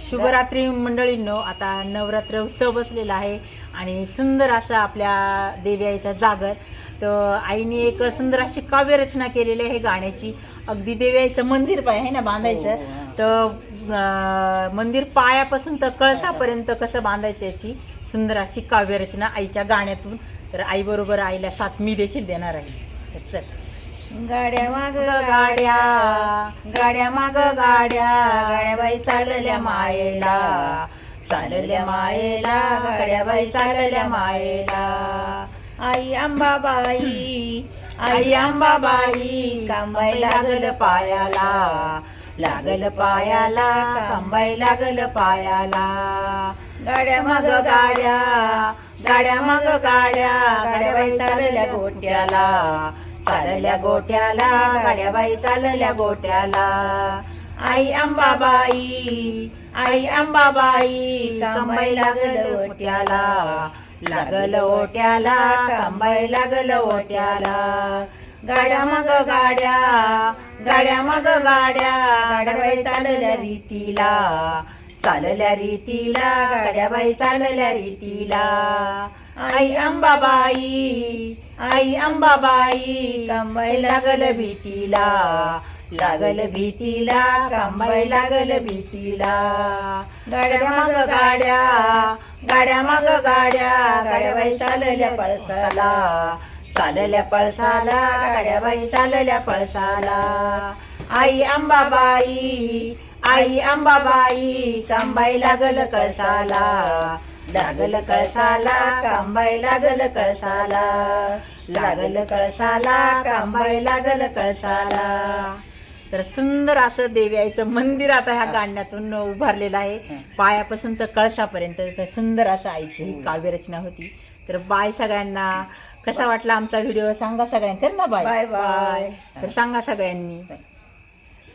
शुभरात्री मंडळींनो आता नवरात्र उत्सव बसलेला आहे आणि सुंदर असं आपल्या देवी आईचा जागर. तर आईने एक सुंदर अशी काव्यरचना केलेली आहे गाण्याची. अगदी देवी आईचं मंदिर पाय आहे ना बांधायचं. तर अं, मंदिर पायापासून तर कळसापर्यंत कसं बांधायचं याची सुंदर अशी काव्यरचना आईच्या गाण्यातून. तर आईबरोबर आईला साथ मी देखील देणार आहे. तर चल. गाड्या माग गाड्या गाड्या. माग गाड्या. गाड्या बाई चालल्या मायेला. चालल्या मायेला. गाड्या बाई चालल्या मायेला. आई अंबाबाई आई अंबाबाई कांबाई लागल पायाला. लागल पायाला. कांबाई लागल पायाला. गाड्या माग गाड्या. गाड्या माग गाड्या. गाड्या बाई चालल्या गोट्याला. चालल्या गोट्याला गाड्याबाई चालल्या गोट्याला. आई अंबाबाई आई अंबाबाई कंबाई लागल ओट्याला. लागल ओट्याला कंबाई लागल ओट्याला. गाड्या मग गाड्या गाड्या मग गाड्या. गाड्याबाई चालल्या रीतीला. चालल्या रीतीला गाड्या बाई चालल्या रीतीला. आई अंबाबाई आई अंबाबाई कांबाई लागल भीतीला. लागल भीतीला कांबाई लागल भीतीला. गाड्या मग गाड्या गाड्या मग गाड्या गाड्या बाई चालल्या पळसाला. चालल्या पळसाला गाड्या बाई चालल्या पळसाला. आई अंबाबाई आई अंबाबाई कांबाई लागल कळसाला. लागल कळसाला कांबाई लागल कळसाला. लागल कळसाला कांबाई लागल कळसाला. तर सुंदर असं देवी आईचं मंदिर आता ह्या गाण्यातून उभारलेलं आहे. पायापासून तर कळसापर्यंत तर सुंदर असं आईची ही काव्यरचना होती. तर बाय सगळ्यांना. कसा वाटला आमचा व्हिडिओ? सांगा सगळ्यांना कर ना बाय बाय. बाय. तर सांगा सगळ्यांनी.